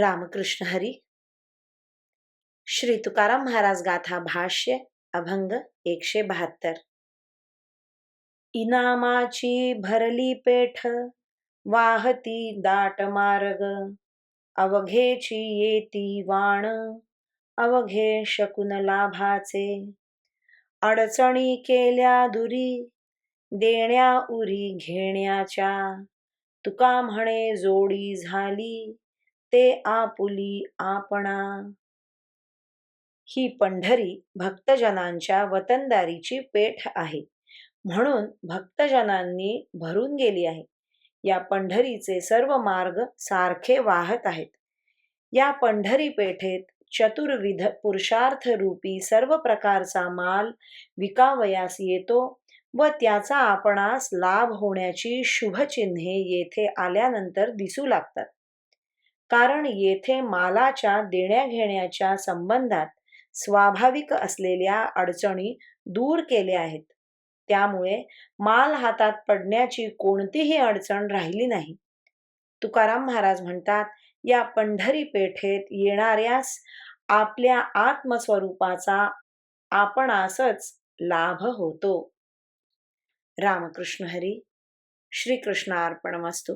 रामकृष्ण हरी। श्री तुकाराम महाराज गाथा भाष्य अभंग एकशे बहात्तर। इनामाची भरली पेठ वाहती दाट मार्ग अवघेची येती वाण अवघे शकुन लाभाचे। अडचणी केल्या दुरी देण्या उरी घेण्याच्या। तुका म्हणे जोडी झाली ते आपुली आपणा. ही पंढरी भक्तजनांच्या वतनदारीची पेठ आहे. म्हणून भक्तजनांनी भरून गेली आहे. या पंढरीचे सर्व मार्ग सारखे वाहत आहेत. या पंढरी पेठेत चतुर्विध पुरुषार्थ रूपी सर्व प्रकारचा माल विकावयास येतो व त्याचा आपणास लाभ होण्याची शुभचिन्हे येथे आल्यानंतर दिसू लागतात. कारण येथे मालाच्या देण्याघेण्याच्या संबंधात स्वाभाविक असलेल्या अडचणी दूर केल्या आहेत. त्यामुळे माल हातात पडण्याची कोणतीही अडचण राहिली नाही. तुकाराम महाराज म्हणतात या पंढरी पेठेत येणाऱ्यास आपल्या आत्मस्वरूपाचा आपणासच लाभ होतो. रामकृष्ण हरी श्रीकृष्णार्पणमस्तू.